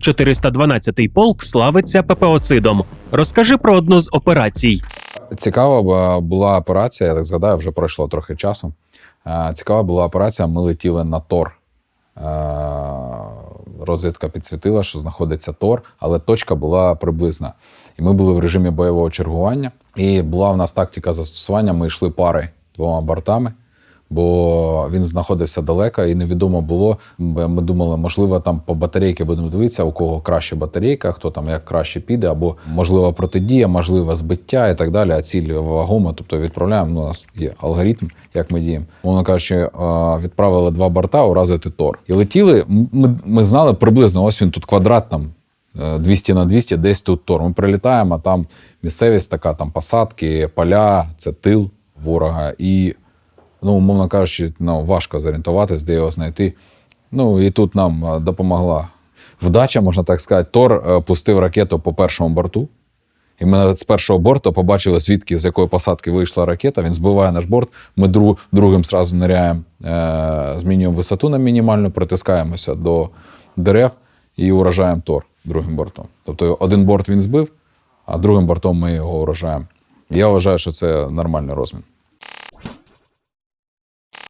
412-й полк славиться пепеоцидом. Розкажи про одну з операцій. Цікава була операція, я так згадаю, вже пройшло трохи часу. Е, Цікава була операція. Ми летіли на Тор. Е, Розвідка підсвітила, що знаходиться Тор, але точка була приблизна. І ми були в режимі бойового чергування. І була в нас тактика застосування. Ми йшли пари двома бортами, бо він знаходився далеко, і невідомо було. Ми думали, можливо, там по батарейки будемо дивитися, у кого краще батарейка, хто там як краще піде, або можливо протидія, можливо, збиття і так далі. А ціль вагома. Тобто відправляємо. Ну, у нас є алгоритм, як ми діємо. Мовно кажучи, е, відправили два борта уразити Тор. І летіли. Ми, ми знали приблизно, ось він тут квадрат там. е, 200 на 200, десь тут Тор. Ми прилітаємо, а там місцевість така, там посадки, поля, це тил ворога. І ну, умовно кажучи, ну, важко зорієнтуватись, де його знайти. Ну і тут нам е, допомогла вдача, можна так сказати. Тор е, пустив ракету по першому борту. І ми з першого борту побачили, звідки з якої посадки вийшла ракета. Він збиває наш борт. Ми друг, другим сразу ниряємо, е, змінюємо висоту на мінімальну, притискаємося до дерев і уражаємо Тор другим бортом. Тобто один борт він збив, а другим бортом ми його уражаємо. Я вважаю, що це нормальний розмін.